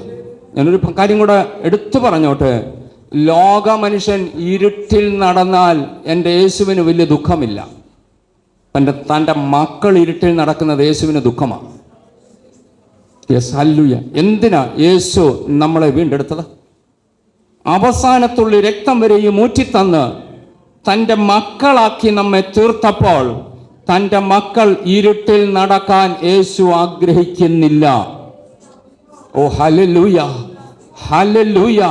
ഞാനൊരു കാര്യം കൂടെ എടുത്തു പറഞ്ഞോട്ടെ. ലോക മനുഷ്യൻ ഇരുട്ടിൽ നടന്നാൽ എന്റെ യേശുവിന് വലിയ ദുഃഖമില്ല. തന്റെ തന്റെ മക്കൾ ഇരുട്ടിൽ നടക്കുന്നത് യേശുവിന് ദുഃഖമാണ്. യെസ് എന്തിനാ യേശു നമ്മളെ വീണ്ടെടുത്തത്? അവസാനത്തുള്ളി രക്തം വരെയും ഊറ്റിത്തന്ന് തന്റെ മക്കളാക്കി നമ്മെ തീർത്തപ്പോൾ തന്റെ മക്കൾ ഇരുട്ടിൽ നടക്കാൻ യേശു ആഗ്രഹിക്കുന്നില്ല. ഓ ഹലലൂയ ഹലലൂയ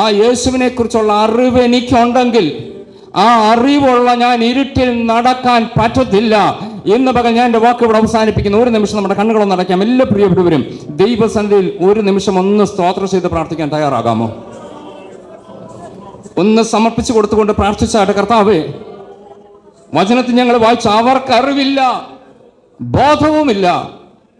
ആ യേശുവിനെ കുറിച്ചുള്ള അറിവ് എനിക്കുണ്ടെങ്കിൽ ആ അറിവുള്ള ഞാൻ ഇരുട്ടിൽ നടക്കാൻ പറ്റത്തില്ല. ഇന്ന് പകൽ ഞാൻ എന്റെ വാക്ക് ഇവിടെ അവസാനിപ്പിക്കുന്നു. ഒരു നിമിഷം നമ്മുടെ കണ്ണുകളൊന്ന് അടയ്ക്കാം. എല്ലാ പ്രിയപ്പെട്ടവരും ദൈവസന്ധിയിൽ ഒരു നിമിഷം ഒന്ന് സ്തോത്രം ചെയ്ത് പ്രാർത്ഥിക്കാൻ തയ്യാറാകാമോ? ഒന്ന് സമർപ്പിച്ചു കൊടുത്തുകൊണ്ട് പ്രാർത്ഥിച്ചാട്ടെ കർത്താവേ വചനത്തിൽ ഞങ്ങൾ വായിച്ചു അവർക്ക് അറിവില്ല ബോധവുമില്ല.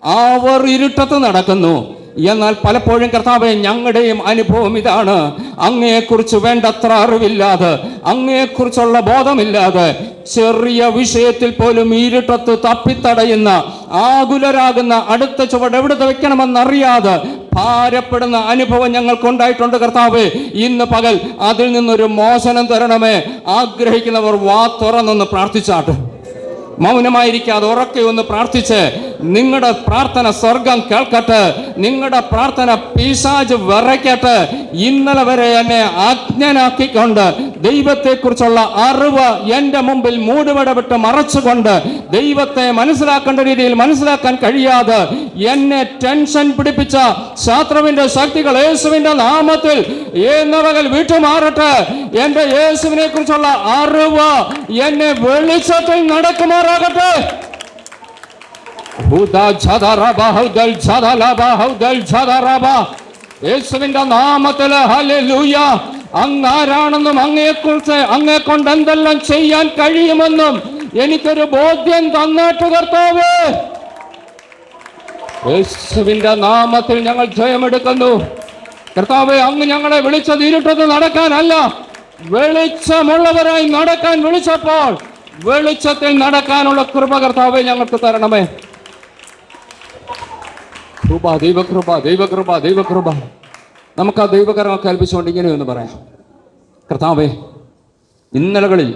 അവർ ഇരുട്ടത്ത് നടക്കുന്നു. എന്നാൽ പലപ്പോഴും കർത്താവെ ഞങ്ങളുടെയും അനുഭവം ഇതാണ്. അങ്ങയെക്കുറിച്ച് വേണ്ടത്ര അറിവില്ലാതെ അങ്ങയെക്കുറിച്ചുള്ള ബോധമില്ലാതെ ചെറിയ വിഷയത്തിൽ പോലും ഇരുട്ടത്ത് തപ്പിത്തടയുന്ന ആകുലരാകുന്ന അടുത്ത ചുവട് എവിടുത്തെ വെക്കണമെന്നറിയാതെ ഭാരപ്പെടുന്ന അനുഭവം ഞങ്ങൾക്കുണ്ടായിട്ടുണ്ട് കർത്താവ്. ഇന്ന് പകൽ അതിൽ നിന്നൊരു മോചനം തരണമേ. ആഗ്രഹിക്കുന്നവർ വാ തുറന്നൊന്ന് പ്രാർത്ഥിച്ചാട്ട്. മൗനമായിരിക്കാതെ ഉറക്കെ ഒന്ന് പ്രാർത്ഥിച്ച് നിങ്ങളുടെ പ്രാർത്ഥന സ്വർഗം കേൾക്കട്ടെ നിങ്ങളുടെ പ്രാർത്ഥന പീശാജ് വിറയ്ക്കട്ടെ. ഇന്നലെ വരെ എന്നെ ആജ്ഞനാക്കിക്കൊണ്ട് ദൈവത്തെക്കുറിച്ചുള്ള അറിവ് എന്റെ മുമ്പിൽ മൂടുപടവിട്ട് മറച്ചുകൊണ്ട് ദൈവത്തെ മനസ്സിലാക്കേണ്ട രീതിയിൽ മനസ്സിലാക്കാൻ കഴിയാതെ എന്നെ ടെൻഷൻ പിടിപ്പിച്ച ശാസ്ത്രവിന്റെ ശക്തികൾ യേശുവിന്റെ നാമത്തിൽ എന്നവകൾ വിട്ടുമാറട്ടെ. എന്റെ യേശുവിനെ കുറിച്ചുള്ള അറിവ് എന്നെ വെളിച്ചത്തിൽ നടക്കുമാറാകട്ടെ. യേശുവിന്റെ നാമത്തിൽ ഹലൂയ അങ്ങ് ആരാണെന്നും അങ്ങയെക്കുറിച്ച് അങ്ങെ കൊണ്ട് എന്തെല്ലാം ചെയ്യാൻ കഴിയുമെന്നും എനിക്കൊരു ബോധ്യം തന്നിട്ട് കർത്താവ്. യേശുവിന്റെ നാമത്തിൽ ഞങ്ങൾ ജയമെടുക്കുന്നു. കർത്താവ് അങ്ങ് ഞങ്ങളെ വിളിച്ചത് ഇരുട്ടത്ത് നടക്കാനല്ല വെളിച്ചമുള്ളവരായി നടക്കാൻ വിളിച്ചപ്പോൾ വെളിച്ചത്തിൽ നടക്കാനുള്ള കൃപ കർത്താവ് ഞങ്ങൾക്ക് തരണമേ. കൃപ ദൈവകൃപ ദൈവകൃപ ദൈവകൃപ. നമുക്ക് ആ ദൈവകരം കൽപ്പിച്ചുകൊണ്ട് ഇങ്ങനെ ഒന്ന് പറയാം. കർത്താവേ ഇന്നലകളിൽ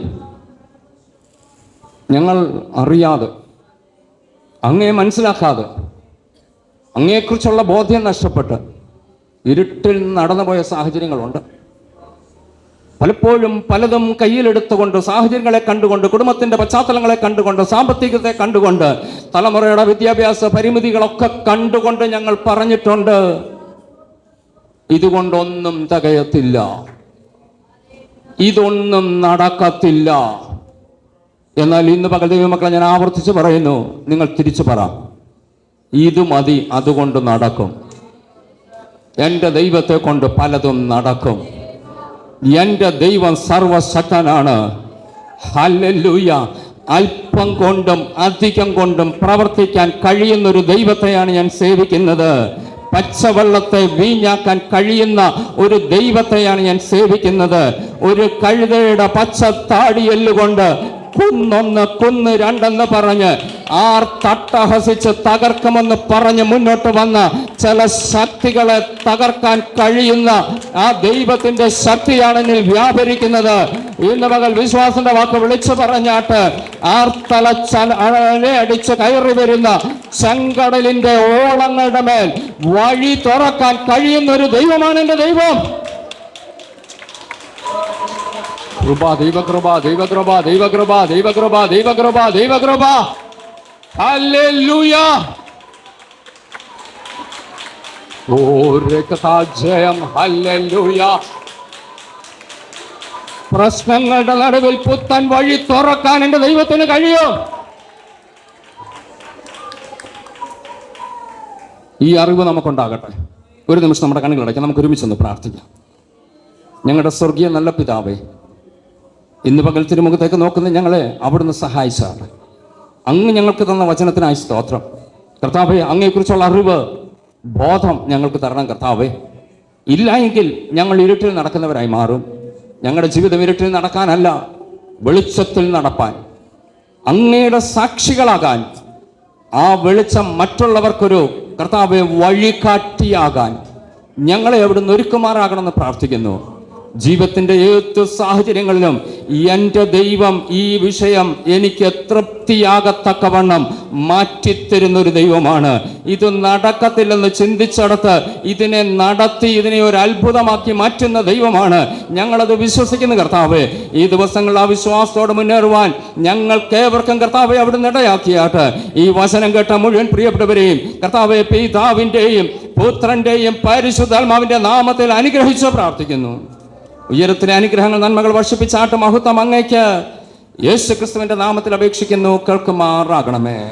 ഞങ്ങൾ അറിയാതെ അങ്ങേ മനസ്സിലാക്കാതെ അങ്ങേക്കുറിച്ചുള്ള ബോധ്യം നഷ്ടപ്പെട്ട് ഇരുട്ടിൽ നടന്നുപോയ സാഹചര്യങ്ങളുണ്ട്. പലപ്പോഴും പലതും കയ്യിലെടുത്തുകൊണ്ട് സാഹചര്യങ്ങളെ കണ്ടുകൊണ്ട് കുടുംബത്തിന്റെ പശ്ചാത്തലങ്ങളെ കണ്ടുകൊണ്ട് സാമ്പത്തികത്തെ കണ്ടുകൊണ്ട് തലമുറയുടെ വിദ്യാഭ്യാസ പരിമിതികളൊക്കെ കണ്ടുകൊണ്ട് ഞങ്ങൾ പറഞ്ഞിട്ടുണ്ട്. ഇതുകൊണ്ടൊന്നും തികയത്തില്ല. ഇതൊന്നും നടക്കത്തില്ല. എന്നാൽ ഇന്ന് പകൽ ദൈവമക്കളെ ഞാൻ ആവർത്തിച്ച് പറയുന്നു. നിങ്ങൾ തിരിച്ചു പറ. ഇത് മതി അതുകൊണ്ട് നടക്കും. എന്റെ ദൈവത്തെ കൊണ്ട് പലതും നടക്കും. എന്റെ ദൈവം സർവശക്തനാണ്. ഹല്ലേലൂയ. അല്പം കൊണ്ടും അധികം കൊണ്ടും പ്രവർത്തിക്കാൻ കഴിയുന്ന ഒരു ദൈവത്തെയാണ് ഞാൻ സേവിക്കുന്നത്. പച്ചവെള്ളത്തെ വീഞ്ഞാക്കാൻ കഴിയുന്ന ഒരു ദൈവത്തെയാണ് ഞാൻ സേവിക്കുന്നത്. ഒരു കഴുതയുടെ പച്ച താടിയെല്ലുകൊണ്ട് കുന്നൊന്ന് കുന്ന് രണ്ടെന്ന് പറഞ്ഞ് ആർ തട്ടഹസിച്ച് തകർക്കുമെന്ന് പറഞ്ഞ് മുന്നോട്ട് വന്ന ചില ശക്തികളെ തകർക്കാൻ കഴിയുന്ന ആ ദൈവത്തിന്റെ ശക്തിയാണ് എന്നിൽ വ്യാപരിക്കുന്നത്. ഇന്ന് പകൽ വിശ്വാസന്റെ വാക്ക് വിളിച്ചു പറഞ്ഞാട്ട് ആർത്തല അടിച്ച് കയറി വരുന്ന ചെങ്കടലിന്റെ ഓളങ്ങളുടെ മേൽ വഴി തുറക്കാൻ കഴിയുന്ന ഒരു ദൈവമാണ് എന്റെ ദൈവം. കൃപ ദൈവകൃപ ദൈവകൃപ ദൈവകൃപ ദൈവകൃപ ദൈവകൃപ ദൈവകൃപ. ഹല്ലേലൂയ രക്തജയം ഹല്ലേലൂയ പ്രശ്നങ്ങളുടെ നടുവിൽ പുത്തൻ വഴി തുറക്കാൻ എന്റെ ദൈവത്തിന് കഴിയും. ഈ അറിവ് നമുക്കുണ്ടാകട്ടെ. ഒരു നിമിഷം നമ്മുടെ കണ്ണുകൾ കണ്ണുകളടയ്ക്കാം നമുക്ക് ഒരുമിച്ചൊന്ന് പ്രാർത്ഥിക്കാം. ഞങ്ങളുടെ സ്വർഗീയ നല്ല പിതാവേ ഇന്ന് പകൽ തിരുമുഖത്തേക്ക് നോക്കുന്ന ഞങ്ങളെ അവിടുന്ന് സഹായിച്ചാണ് അങ്ങ് ഞങ്ങൾക്ക് തന്ന വചനത്തിനായി സ്തോത്രം. കർത്താവെ അങ്ങയെക്കുറിച്ചുള്ള അറിവ് ബോധം ഞങ്ങൾക്ക് തരണം കർത്താവെ. ഇല്ല എങ്കിൽ ഞങ്ങൾ ഇരുട്ടിൽ നടക്കുന്നവരായി മാറും. ഞങ്ങളുടെ ജീവിതം ഇരുട്ടിൽ നടക്കാനല്ല വെളിച്ചത്തിൽ നടപ്പാൻ. അങ്ങയുടെ സാക്ഷികളാകാൻ ആ വെളിച്ചം മറ്റുള്ളവർക്കൊരു കർത്താവെ വഴികാട്ടിയാകാൻ ഞങ്ങളെ അവിടുന്ന് ഒരുക്കുമാറാകണമെന്ന് പ്രാർത്ഥിക്കുന്നു. ജീവിതത്തിന്റെ ഏത് സാഹചര്യങ്ങളിലും എന്റെ ദൈവം ഈ വിഷയം എനിക്ക് തൃപ്തിയാകത്തക്കവണ്ണം മാറ്റിത്തരുന്ന ഒരു ദൈവമാണ്. ഇത് നടക്കത്തില്ലെന്ന് ചിന്തിച്ചടത്ത് ഇതിനെ നടത്തി ഇതിനെ ഒരു അത്ഭുതമാക്കി മാറ്റുന്ന ദൈവമാണ്. ഞങ്ങളത് വിശ്വസിക്കുന്ന കർത്താവ്. ഈ ദിവസങ്ങൾ ആ വിശ്വാസത്തോടെ മുന്നേറുവാൻ ഞങ്ങൾ കേവർക്കും കർത്താവെ അവിടുന്ന് ഇടയാക്കിയാട്ട്. ഈ വചനം കേട്ട മുഴുവൻ പ്രിയപ്പെട്ടവരെയും കർത്താവെ പിതാവിന്റെയും പുത്രന്റെയും പരിശുദ്ധാത്മാവിന്റെ നാമത്തിൽ അനുഗ്രഹിച്ചു പ്രാർത്ഥിക്കുന്നു. ഉയരത്തിലെ അനുഗ്രഹങ്ങൾ നന്മകൾ വർഷിപ്പിച്ചാട്ട് മഹത്വം അങ്ങേക്ക് യേശു ക്രിസ്തുവിന്റെ നാമത്തിൽ അപേക്ഷിക്കുന്നു. കേൾക്കുമാറാകണമേ.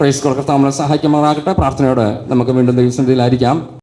പ്രൈസ് കർത്താവ് നമ്മളെ സഹായിക്കുമാറാകട്ടെ. പ്രാർത്ഥനയോട് നമുക്ക് വീണ്ടും ദൈവസന്നിധിയിലായിരിക്കാം